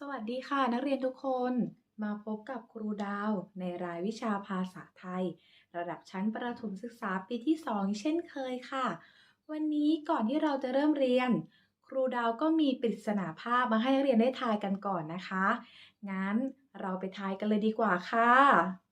สวัสดีค่ะนักเรียนทุกคนมาพบกับครูดาวในรายวิชาภาษาไทย ระดับชั้นประถมศึกษาปีที่ 2 เช่นเคยค่ะ วันนี้ก่อนที่เราจะเริ่มเรียน ครูดาวก็มีปริศนาภาพมาให้นักเรียนได้ทายกันก่อนนะคะ งั้นเราไปทายกันเลยดีกว่าค่ะ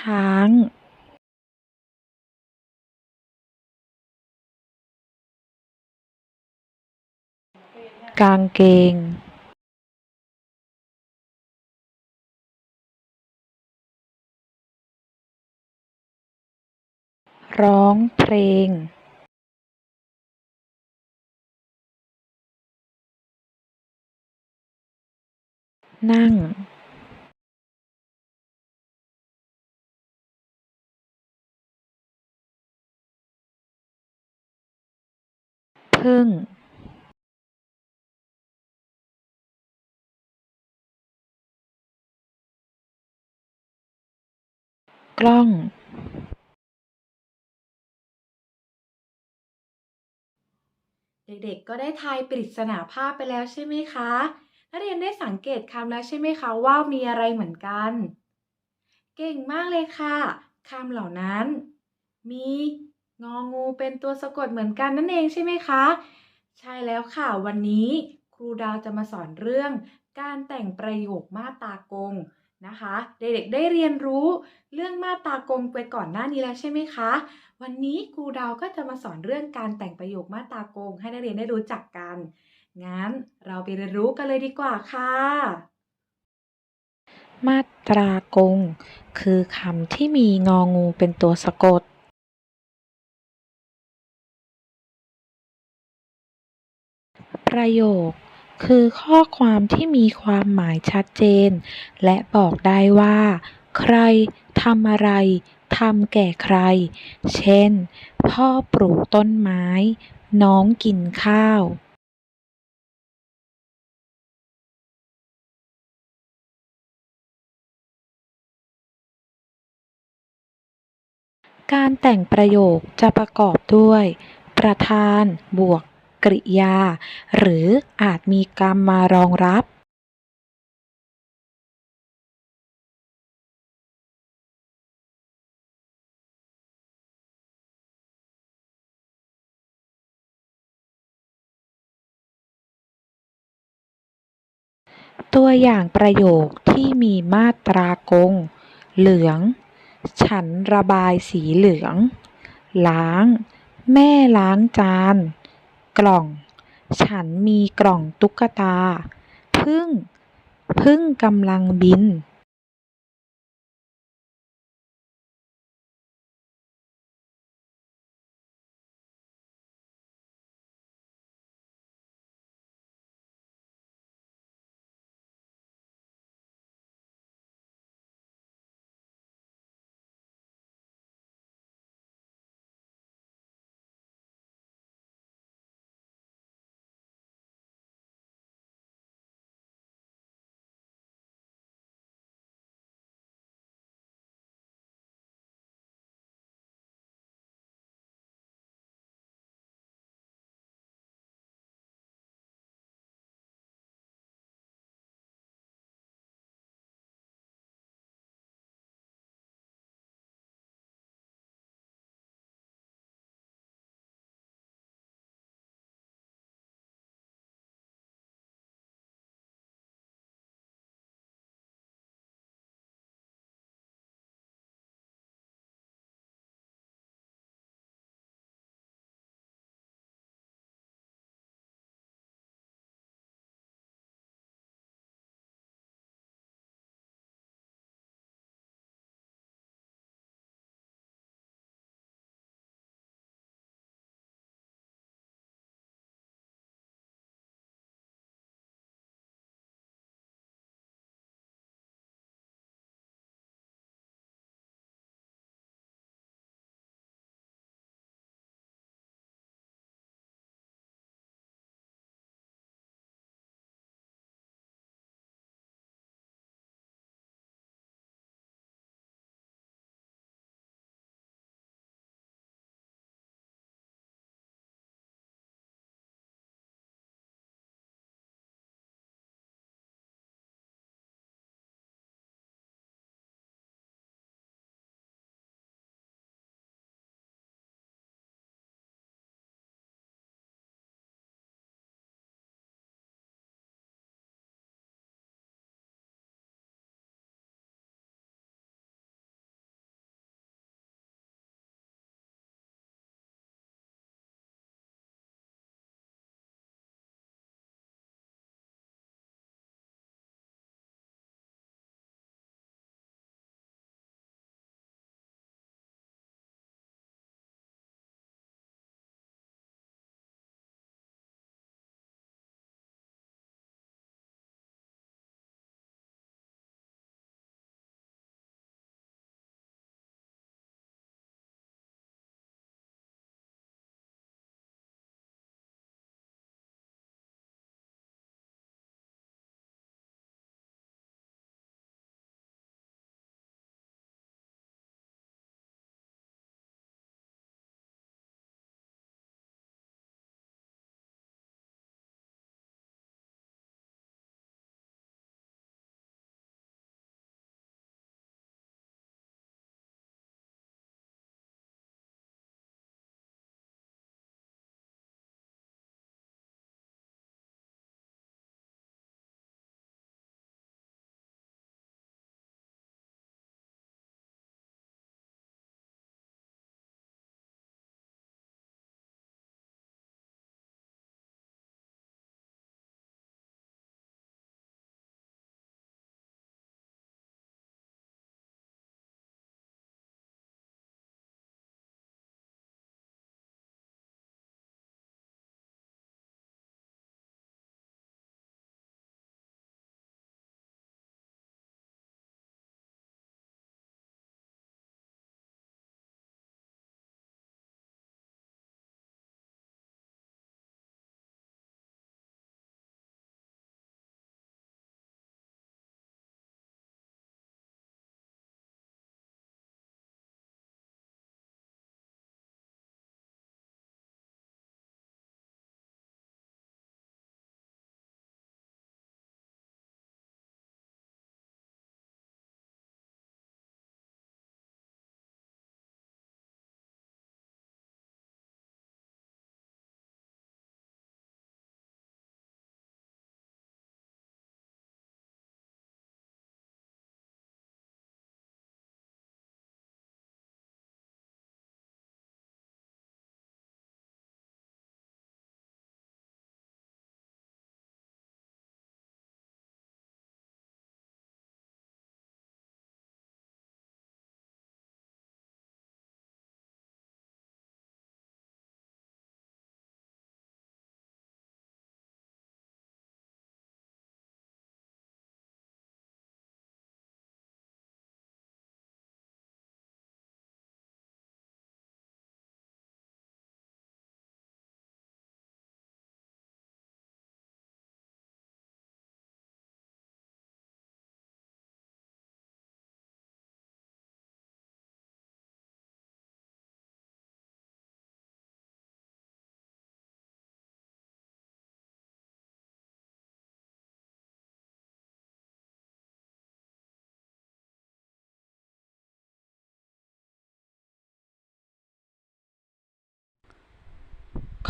ช้างกางเกง ร้องเพลง นั่ง พึ่งกล้อง เด็กๆ ก็ได้ทายปริศนาภาพไปแล้วใช่ไหมคะ นักเรียนได้สังเกตคำแล้วใช่ไหมคะว่ามีอะไรเหมือนกัน เก่งมากเลยค่ะคำเหล่านั้น มี งองูเป็นตัวสะกดเหมือนกันนั่นเองใช่ไหมคะ ใช่แล้วค่ะ วันนี้ครูดาวจะมาสอนเรื่อง การแต่งประโยคมาตากงนะคะ เด็กๆได้เรียนรู้เรื่องมาตากงไปก่อนหน้านี้แล้วใช่ไหมคะ วันนี้ครูดาวก็จะมาสอนเรื่องการแต่งประโยคมาตากง ให้นักเรียนได้รู้จักกัน งั้นเราไปเรียนรู้กันเลยดีกว่าค่ะ มาตรากง คือคำที่มีงองูเป็นตัวสะกด ประโยค คือข้อความที่มีความหมายชัดเจน และบอกได้ว่า ใครทำอะไรทำแก่ใคร เช่น พ่อปลูกต้นไม้ น้องกินข้าวการแต่งประโยคจะประกอบด้วย ประธานบวก กริยา หรืออาจมีกรรมมารองรับตัวอย่างประโยคที่มีมาตรากง เหลือง ฉันระบายสีเหลือง ล้าง แม่ล้างจาน กล่อง ฉันมีกล่องตุ๊กตา พึ่ง พึ่งกำลังบิน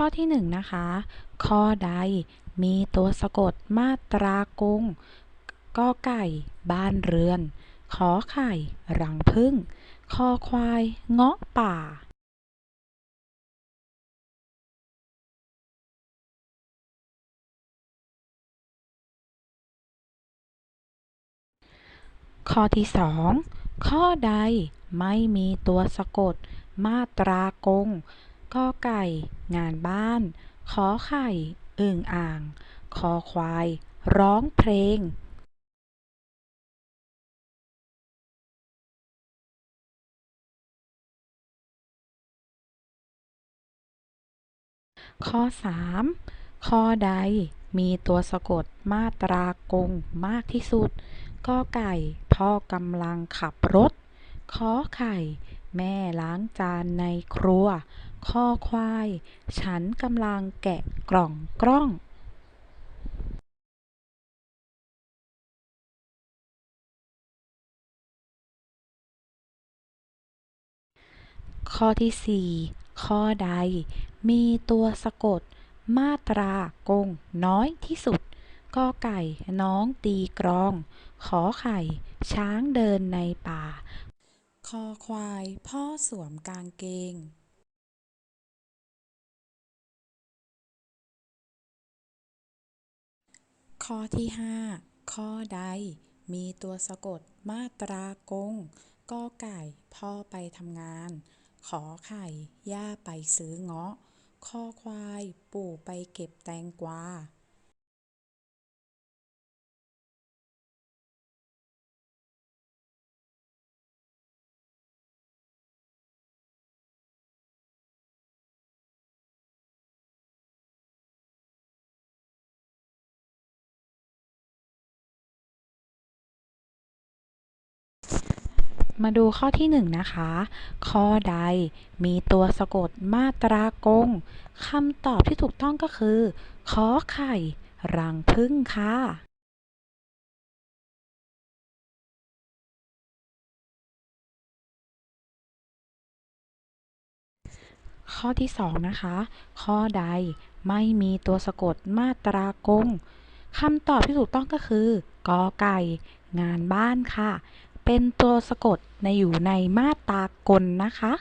ข้อที่หนึ่งนะคะ ข้อใดมีตัวสะกดมาตรากงกอไก่ บ้านเรือน ขอไข่ รังผึ้งคอควาย เงาะป่า ข้อที่สองข้อใดไม่มีตัวสะกดมาตรากง กอไก่ งานบ้าน ขอไข่อึ่งอ่าง คอควาย ร้องเพลงข้อ 3 ข้อใดมีตัวสะกดมาตรากงมากที่สุดกอไก่ พ่อกำลังขับรถ ขอไข่ แม่ล้างจานในครัว คอควาย ฉันกำลังแกะกล่องกล้องข้อที่ 4 ข้อใด มีตัวสะกด มาตรากงน้อยที่สุดกอไก่น้องตีกรอง ขอไข่ ช้างเดินในป่า คอควาย พ่อสวมกางเกง ข้อที่ 5 ข้อใด มีตัวสะกดมาตรากง กอไก่ พ่อไปทำงาน ขอไข่ ย่าไปซื้อเงาะ คอควาย ปู่ไปเก็บแตงกวา มาดูข้อที่หนึ่งนะคะ ข้อใดมีตัวสะกดมาตรากงคำตอบที่ถูกต้องก็คือขอไข่ รังผึ้งค่ะข้อที่สองนะคะ ข้อใดไม่มีตัวสะกดมาตรากงคำตอบที่ถูกต้องก็คือกอไก่ งานบ้านค่ะ เป็นตัวสะกดในอยู่ในมาตรากลนะคะ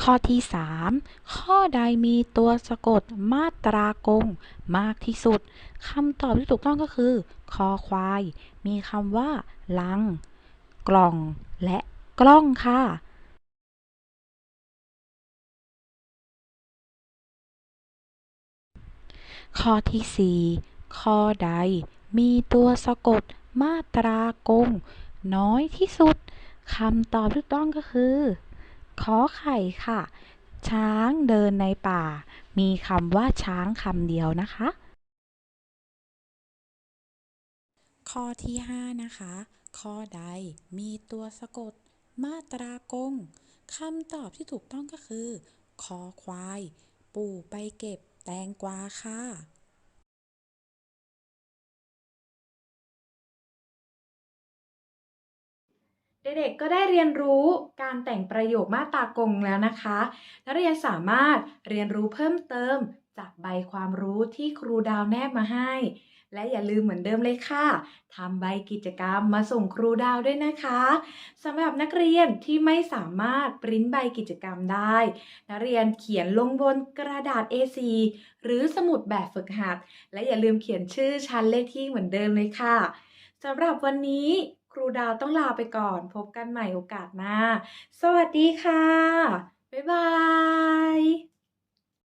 ข้อที่ 3 ข้อใดมีตัวสะกดมาตรากงมากที่สุดคำตอบที่ถูกต้องก็คือ คอควาย มีคำว่า ลัง กล่อง และกล้องค่ะ ข้อที่ 4 ข้อใดมีตัวสะกดมาตรากง น้อยที่สุดคำตอบที่ถูกต้องก็คือ ขอไข่ค่ะ ช้างเดินในป่า มีคำว่าช้างคำเดียวนะคะ ข้อที่ 5 นะคะ ข้อใดมีตัวสะกดมาตรากงคำตอบที่ถูกต้องก็คือ คอควาย ปู่ไปเก็บ แตงกวาค่ะเด็กๆ ก็ได้เรียนรู้การแต่งประโยคมาตากงแล้วนะคะ นักเรียนสามารถเรียนรู้เพิ่มเติมจากใบความรู้ที่ครูดาวแนบมาให้ และอย่าลืมเหมือนเดิมเลยค่ะทำใบกิจกรรมมาส่งครูดาวด้วยนะคะสำหรับนักเรียนที่ไม่สามารถปริ้นใบกิจกรรมได้ นักเรียนเขียนลงบนกระดาษ A4 หรือสมุดแบบฝึกหัด และอย่าลืมเขียนชื่อชั้นเลขที่เหมือนเดิมเลยค่ะสำหรับวันนี้ครูดาวต้องลาไปก่อน พบกันใหม่โอกาสหน้า สวัสดีค่ะ บ๊ายบาย